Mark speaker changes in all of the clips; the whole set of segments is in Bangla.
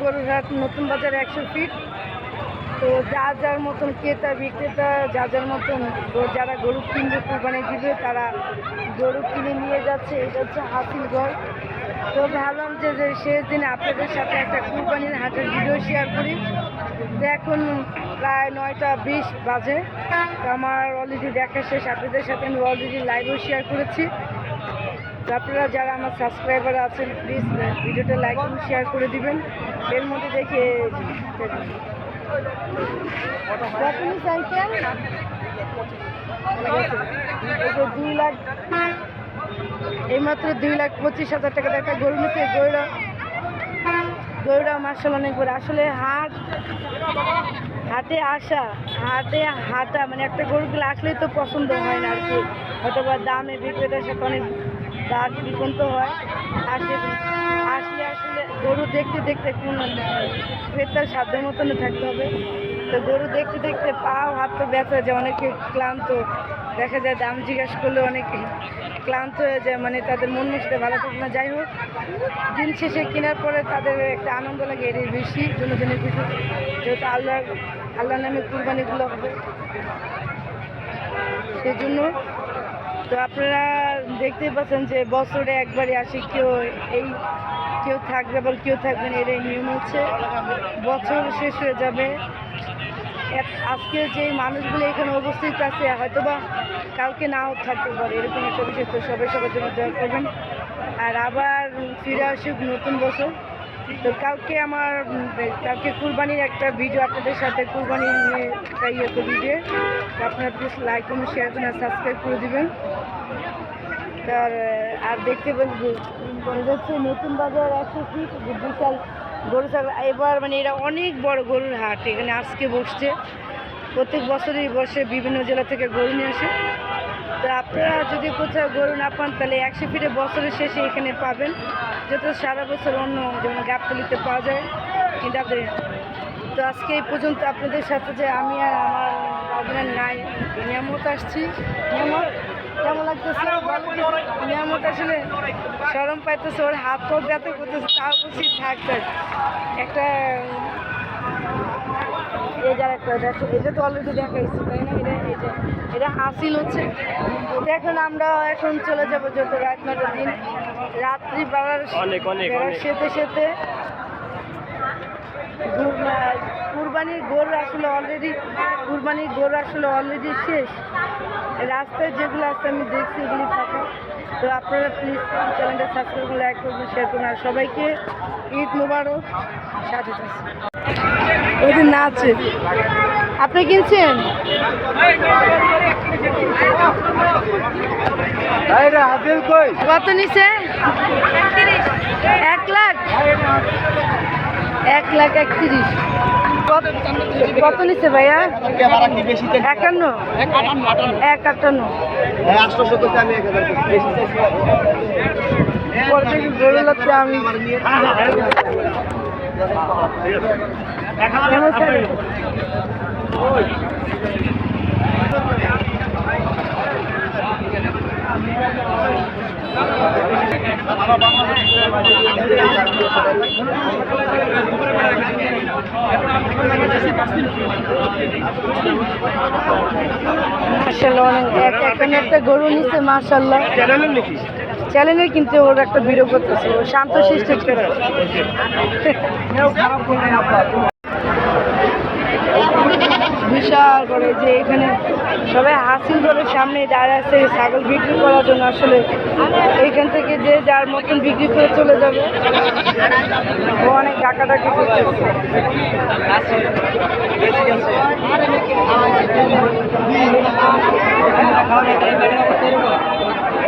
Speaker 1: গরুর হাট নতুন বাজার একশো ফিট তো যা যার মতন ক্রেতা, বিক্রেতা, যা যার মতন যারা গরু কিনবে, কোরবানি দিবে, তারা গরু কিনে নিয়ে যাচ্ছে। এটা হচ্ছে হাসিল ঘর। তো ভাবলাম যে শেষ দিনে আপনাদের সাথে একটা কুরবানির হাটের ভিডিও শেয়ার করি। তো এখন প্রায় নয়টা বিশ বাজে। আমার অলরেডি দেখা শেষ। আপনাদের সাথে আমি অলরেডি লাইভও শেয়ার করেছি। তো আপনারা যারা আমার সাবস্ক্রাইবার আছেন প্লিজ ভিডিওটা লাইক এবং শেয়ার করে দিবেন। এর মধ্যে দেখে সাইকেল? দুই লাখ এইমাত্র দুই লাখ পঁচিশ হাজার টাকা একটা গরু নিচ্ছে গরুরা গরুরা মার্শাল অনেক করে আসলে হাট হাটে আসা হাটে হাঁটা মানে একটা গরুগুলো আসলেই তো পছন্দ হয় না আর কি। হয়তো বা দামে বিক্রেতার সাথে অনেক দাঁত বিকন্ত হয়। আসলে আসলে আসলে গরু দেখতে দেখতে কোন ক্রেতার সাধ্যের মতনই থাকতে হবে। তো গরু দেখতে দেখতে পাও হাত তো ব্যথা যায়, অনেকে ক্লান্ত। দেখা যায় দাম জিজ্ঞাসা করলে অনেকে ক্লান্ত হয়ে যায় মানে তাদের মন সাথে ভালো থাকে না। যাই হোক, দিন শেষে কেনার পরে তাদের একটা আনন্দ লাগে, এটাই বেশি, জনজনের কিছু। যেহেতু আল্লাহ আল্লাহ নামে কুরবানিগুলো হবে। সেই জন্য তো আপনারা দেখতেই পাচ্ছেন যে বছরে একবারই আসে, কেউ এই, কেউ থাকবে আবার কেউ থাকবে না, এটাই নিয়ম হচ্ছে। বছর শেষ হয়ে যাবে। আজকে যে মানুষগুলো এখানে উপস্থিত আছে হয়তো বা কালকে নাও থাকতে পারে, এরকম একটা বিষয়, তো সবাই সবার জন্য দয়া করবেন। আর আবার ফিরে আসুক নতুন বছর। তো কালকে আমার কালকে কুরবানির একটা ভিডিও আপনাদের সাথে কুরবানি নিয়ে একটা ইয়ে তো ভিডিও আপনারা প্লিজ লাইক এবং শেয়ার করুন আর সাবস্ক্রাইব করে দেবেন। তার আর দেখতে এটা হচ্ছে নতুন বাজার একশো ফিট বিশাল গরু ছাগল। এবার মানে এটা অনেক বড় গরুর হাট, এখানে আজকে বসছে। প্রত্যেক বছরই বসে বিভিন্ন জেলা থেকে গরু নিয়ে আসে। তো আপনারা যদি কোথাও গরু না পান তাহলে একশো ফিটে বছরের শেষে এখানে পাবেন। যেহেতু সারা বছর অন্য যেমন গাবতলিতে পাওয়া যায় কিন্তু আপনাদের তো আজকে এই পর্যন্ত আপনাদের সাথে যে আমি আর আমার আপনার নাই নিয়ামত আসছি। নিয়ামত? কেমন লাগতেছে? নিয়ামত আসলে সরম পাইতেছে ওর হাত পা ব্যথা করতেছে তাও বলছি থাক থাক। একটা এই যার একটা দেখো এটা তো অলরেডি দেখাইছি তাই না? এটা এটা এটা হাসিল হচ্ছে। এখন আমরা এখন চলে যাব যত রাত নটার দিন। রাত্রি বেড়ার সেতে সেতে কুরবানির গোর আসলে অলরেডি কুরবানির গোর আসলে অলরেডি শেষ। রাস্তায় যেগুলো আছে আমি দেখছি এগুলি ফাঁকা তো আপনারা প্লিজ চ্যানেলটা সাবস্ক্রাইব করে লাইক করবেন শেয়ার করবেন। আর সবাইকে ঈদ মুবারক। থাকছে ওদের নাচে আপনি কিনছেন? কত নিছে? এক লাখ? এক লাখ একত্রিশ। কত- নিচ্ছে ভাইয়া? একান্ন। এক আটান্ন। দেখি আমি একটা গরু নিচ্ছে মার্শাল্লাহ
Speaker 2: চ্যানেলের
Speaker 1: চ্যানেলে কিন্তু ওর একটা ভিডিও করতেছে ও শান্ত সৃষ্টি বিশাল এই যে এখানে সবাই হাসিল ঘরের সামনে দাঁড়ায় আছে ছাগল বিক্রি করার জন্য আসলে। এইখান থেকে যে যার মতন বিক্রি করে চলে যাবে। অনেক ডাকাডাকি করতেছে।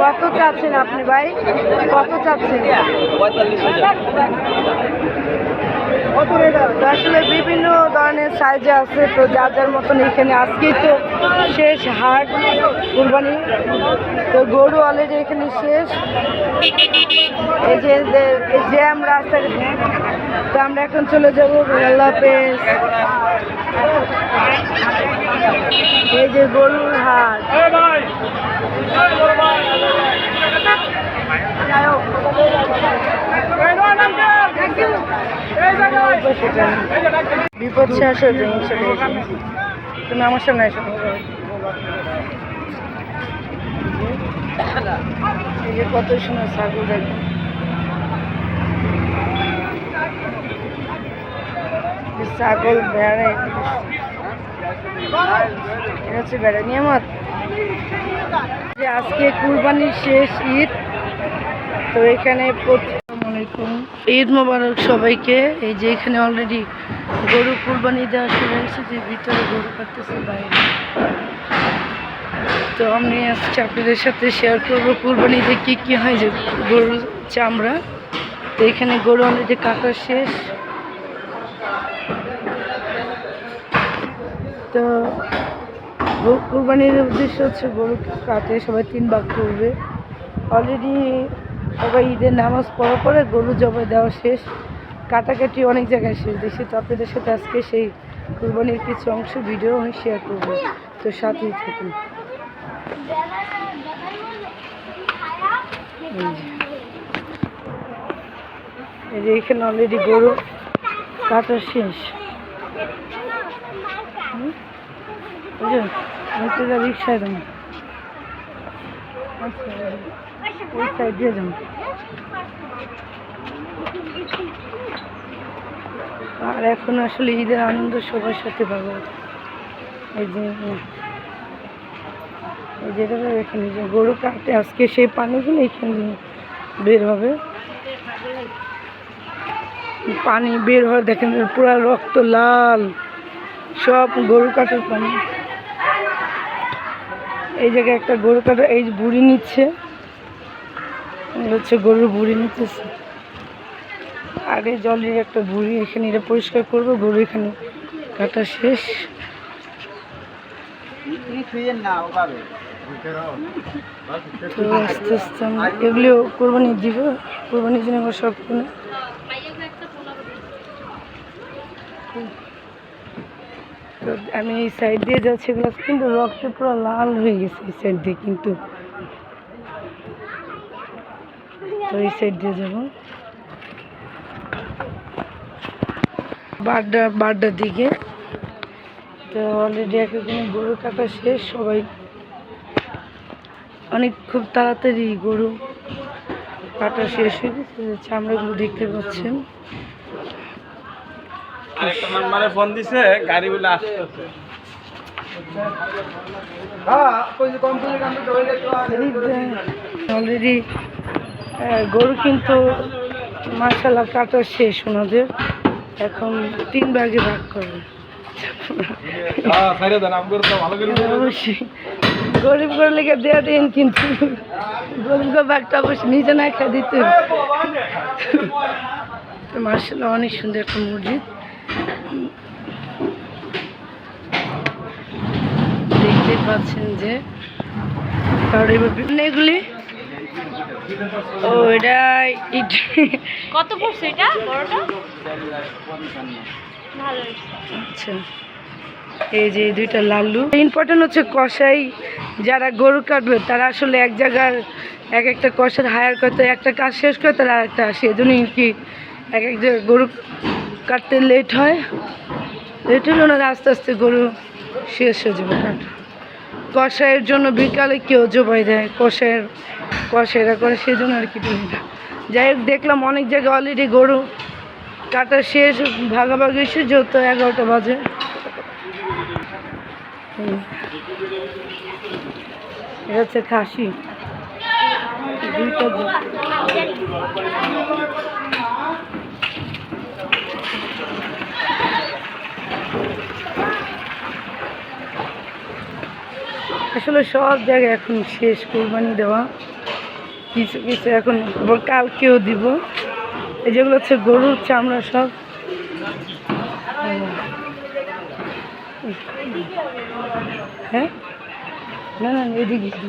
Speaker 1: কত চাচ্ছেন আপনি ভাই? কত চাচ্ছেন? তো আসলে বিভিন্ন ধরনের সাইজে আছে তো যার যার মতন এখানে আজকেই তো শেষ হাট কুরবানি। তো গরু অলরেডি এখানে শেষ। এই যে যে- জ্যাম রাস্তার তো আমরা এখন চলে যাব আল্লাহ হাফেজ। এই যে গরুর হাট। যাই হোক। সেটা বিপদ শেষ হয়ে তুমি আমার সামনে এসো। এই যে কত সুন্দর ছাগল দেখো। ছাগল বেড়া এটা হচ্ছে বেড়া নিয়ামত, যে আজকে কুরবানির শেষ ঈদ, তো এখানে আলাইকুম। ঈদ মোবারক সবাইকে। এই যে এখানে অলরেডি গরু কুরবানি দেওয়া শুরু হয়েছে, যে ভিতরে গরু কাটতেছে বাইরে। তো আমি আজকে আপনাদের সাথে শেয়ার করব কুরবানিতে কী কী হয় যে গরুর চামড়া। তো এখানে গরু অলরেডি কাটা শেষ। তো কুরবানির উদ্দেশ্য হচ্ছে গরু কাটে, সবাই তিন ভাগ করবে। অলরেডি সবাই ঈদের নামাজ পড়ার পরে গরু জবাই দেওয়া শেষ। কাটাকাটি অনেক জায়গায় শেষ। দেখছি তো আপনাদের সাথে আজকে সেই কুরবানির কিছু অংশ ভিডিও আমি শেয়ার করব। তো সাথেই থাকুন। এই যে। এখানে অলরেডি গরু কাটা শেষ? বুঝলেন রিক্সায় আচ্ছা আর এখন আসলে ঈদের আনন্দ সবার সাথে পাবো। এই এই যেটা এখানে যে গরু কাটে, আজকে সেই পানিগুলো এখানে বের হবে। পানি বের হয়, দেখেন পুরো রক্ত লাল, সব গরু কাটার পানি। এই জায়গায় একটা গরু কাটা, এই বুড়ি নিচ্ছে। হচ্ছে গরুর বুড়ি নিতেছে। আগে জলের একটা বুড়ি এখানে এটা পরিষ্কার করব, গরু এখানে কাটা শেষ। তো আস্তে আস্তে আমরা এগুলো কোরবানি দিব, কোরবানির জন্য আমরা সব কিনে। তো আমি এই সাইড দিয়ে যাচ্ছি, এগুলো কিন্তু রক্তে পুরো লাল হয়ে গেছে এই সাইড দিয়ে কিন্তু। তো এই সাইড দিয়ে যাব। বাড্ডা বাড্ডার দিকে। তো অলরেডি এক একদিন গরু কাটা শেষ সবাই অনেক খুব তাড়াতাড়ি গরু কাটা শেষ হয়ে গেছে। চামড়াগুলো দেখতে পাচ্ছেন।
Speaker 2: মানে ফোন দিছে গাড়ি আসতেছে।
Speaker 1: অলরেডি গরু কিন্তু মাসাল্লাহ কাটা শেষ ওনাদের। এখন তিন ভাগে ভাগ করবে।
Speaker 2: হ্যাঁ
Speaker 1: অবশ্যই। গরিব করে লেগে দেওয়া দিন কিন্তু গরিব ভাগটা অবশ্যই নিজে না খেয়ে দিতে তো মার্শাল্লাহ অনেক সুন্দর একটা মসজিদ। দেখতে পাচ্ছেন যে কারণ এগুলি ও এটা ইট।
Speaker 3: কত পড়ছে এটা বড়টা? ভালো
Speaker 1: আচ্ছা এই যে দুইটা লাল্লু। ইম্পর্টেন্ট হচ্ছে কষাই যারা গরু কাটবে তারা আসলে এক জায়গার এক একটা কষার হায়ার করতে একটা কাজ শেষ করে তারা আরেকটা আসে। এজন্যই কি এক এক জায়গায় গরু কাটতে লেট হয়। লেট হলে ওনারা আস্তে আস্তে গরু শেষ হয়ে যাবে। কাটা কষাইয়ের জন্য বিকালে কেউ জবাই দেয়, কষাইয়ের কষাইরা করে সেই জন্য আর কি বলি না। যাই হোক, দেখলাম অনেক জায়গায় অলরেডি গরু কাটা শেষ, ভাগাভাগি শেষ যেহেতু এগারোটা বাজে। এটা হচ্ছে খাসি। দুইটা আসলে সব জায়গায় এখন শেষ কোরবানি দেওয়া। কিছু কিছু এখন কালকেও দিব। এই যেগুলো হচ্ছে গরুর চামড়া সব। হ্যাঁ? না না এদিকে এদিকে।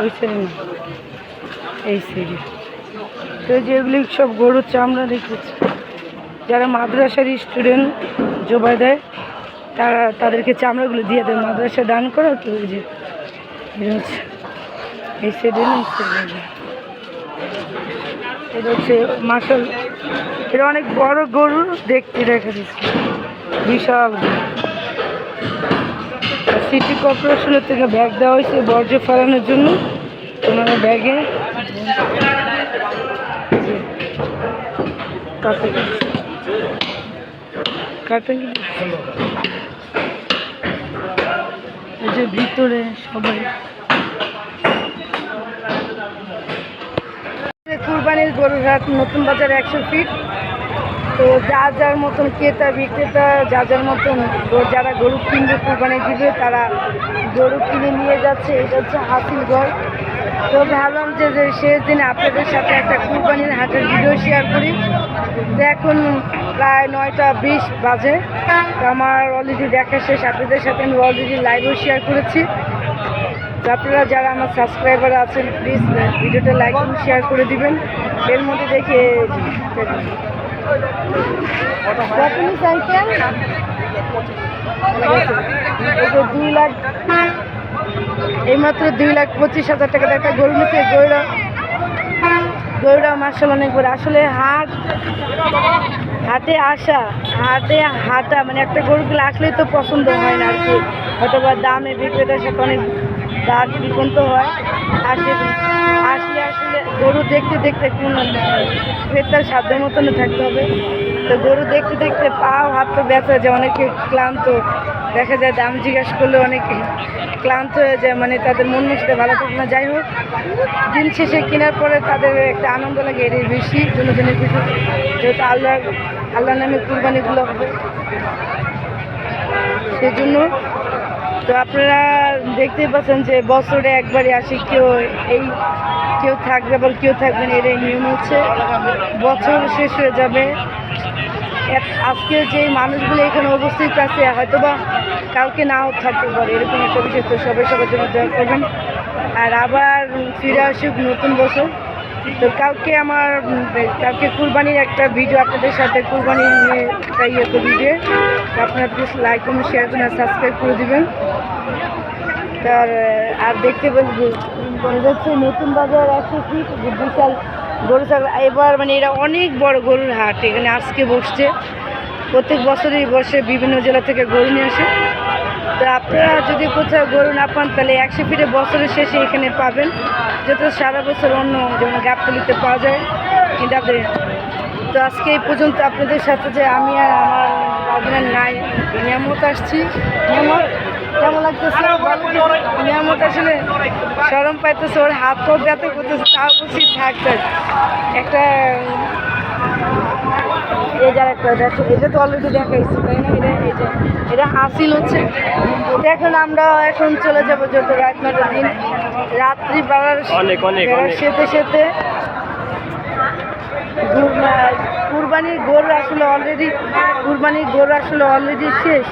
Speaker 1: ওই সাইডে না। এই সাইডে। তো যেগুলি সব গরুর চামড়া রেখেছে যারা মাদ্রাসার স্টুডেন্ট জোবাই দেয় তারা তাদেরকে চামড়াগুলো দিয়ে দেয় মাদ্রাসা দান করা ওই যে এই সাইডে না এই সাইডে এটা হচ্ছে অনেক বড় গরু দেখতে দেখা দিচ্ছে বিশাল। সিটি কর্পোরেশনের থেকে ব্যাগ দেওয়া হয়েছে বর্জ্য ফেলানোর জন্য। ওনারা ব্যাগে কাটা। কাটা এই যে ভিতরে সবাই। কুরবানির গরুর হাট নতুন বাজার একশো ফিট তো যা যার মতন ক্রেতা, বিক্রেতা, যা যার মতন যারা গরু কিনবে কুরবানি দিবে, তারা গরু কিনে নিয়ে যাচ্ছে। এটা হচ্ছে হাসিল ঘর। তো ভাবলাম যে শেষ দিনে আপনাদের সাথে একটা কুরবানির হাটের ভিডিও শেয়ার করি। এখন প্রায় নয়টা বিশ বাজে। তো আমার অলরেডি দেখা শেষ। আপনাদের সাথে আমি অলরেডি লাইভও শেয়ার করেছি। আপনারা যারা আমার সাবস্ক্রাইবার আছেন প্লিজ ভিডিওটা লাইক এবং শেয়ার করে দিবেন। এর মধ্যে দেখে যে দুই লাখ এইমাত্র দুই লাখ পঁচিশ হাজার টাকা একটা গরু নিচ্ছে গরুরা গরুরা মার্শাল অনেক বড়। আসলে হাট হাটে আসা হাটে হাঁটা মানে একটা গরুগুলো আসলেই তো পছন্দ হয় না আর কি। হয়তো বা দামে বিক্রেতার সাথে অনেক দাঁত বিকন্ত হয়। আসে, আসলে আসলে গরু দেখতে দেখতে কোন ক্রেতার সাধ্য মতন থাকতে হবে। তো গরু দেখতে দেখতে পাও, হাত তো ব্যথা, যে অনেকে ক্লান্ত দেখা যায়, দাম জিজ্ঞাসা করলে অনেকে ক্লান্ত হয়ে যায় মানে তাদের মন সাথে ভালো থাকে না। যাই হোক, দিন শেষে কেনার পরে তাদের একটা আনন্দ লাগে, এটাই বেশি, জনজনের কিছু যেহেতু আল্লাহ আল্লাহ নামে কুরবানিগুলো হবে। সেই জন্য তো আপনারা দেখতেই পাচ্ছেন যে বছরে একবারই আসি কেউ এই, কেউ থাকবে আবার কেউ থাকবে না, এটাই নিয়ম হচ্ছে। বছর শেষ হয়ে যাবে। আজকে যে মানুষগুলো এখানে উপস্থিত আছে হয়তো বা কালকে নাও থাকতে পারে, এরকম একটা বিষয় তো সবাই সবার জন্য দয়া করবেন। আর আবার ফিরে আসুক নতুন বছর। তো কালকে আমার কালকে কুরবানির একটা ভিডিও আপনাদের সাথে নিয়ে একটা ইয়ে ভিডিও আপনারা প্লিজ লাইক কমেন্ট শেয়ার আর সাবস্ক্রাইব করে দেবেন। তার, আর দেখতে যাচ্ছে নতুন বাজার একশো ফিট বিশাল গরু ছাগল, এবার মানে এরা অনেক বড় গরুর হাট, এখানে আজকে বসছে। প্রত্যেক বছরই বসে বিভিন্ন জেলা থেকে গরু নিয়ে আসে। তো আপনারা যদি কোথাও গরু না পান, তাহলে একশো ফিটে বছরের শেষে এখানে পাবেন। যত সারা বছর অন্য যেমন গাবতলিতে পাওয়া যায়, কিন্তু আপনি তো আজকে এই পর্যন্ত আপনাদের সাথে যে আমি আর আমার আপনার নাই, নিয়ামত আসছি। নিয়ামত? কেমন লাগতেছে? নিয়ামত আসলে সরম পাইতেছে ওর হাত পা ব্যথা করতেছে তাও বলছি থাক থাক। একটা এই যার একটা দেখো এটা তো অলরেডি দেখাইছি তাই না? এটা এই যে এটা হাসিল হচ্ছে। দেখুন আমরা এখন চলে যাব যত রাত নটা দিন। রাত্রি বেলার
Speaker 2: অনেক, অনেক,
Speaker 1: সেতে সেতে কুরবানির গরু আসলে অলরেডি কুরবানির গরু আসলে অলরেডি শেষ।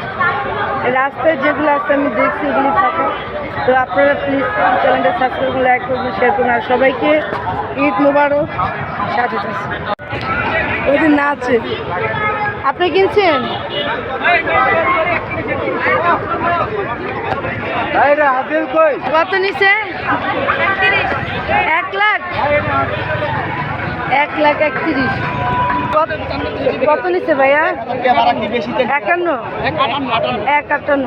Speaker 1: রাস্তায় যেগুলো আছে আমি দেখছি এগুলি থাকা তো আপনারা প্লিজ চ্যানেলটা সাবস্ক্রাইব করে লাইক করবেন শেয়ার করবেন আর সবাইকে ঈদ মুবারক। সাথে থাকছে ওদের নাচে। আপনি কিনছেন? কত নিছে? এক লাখ? এক লাখ একত্রিশ। কত- নিচ্ছে ভাইয়া? একান্ন। এক আটান্ন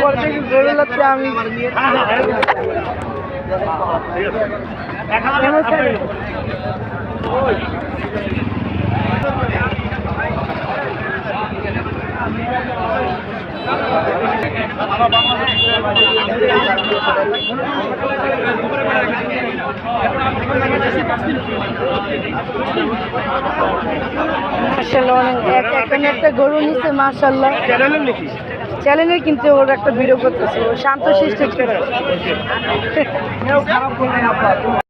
Speaker 1: পরে থেকে গরু লাগছে আমি মার্শাল্লাহ অনেক এক এখানে একটা গরু নিচ্ছে মার্শাল্লাহ চ্যানেলে কিন্তু ওর একটা ভিডিও করতেছে শান্ত শিষ্ট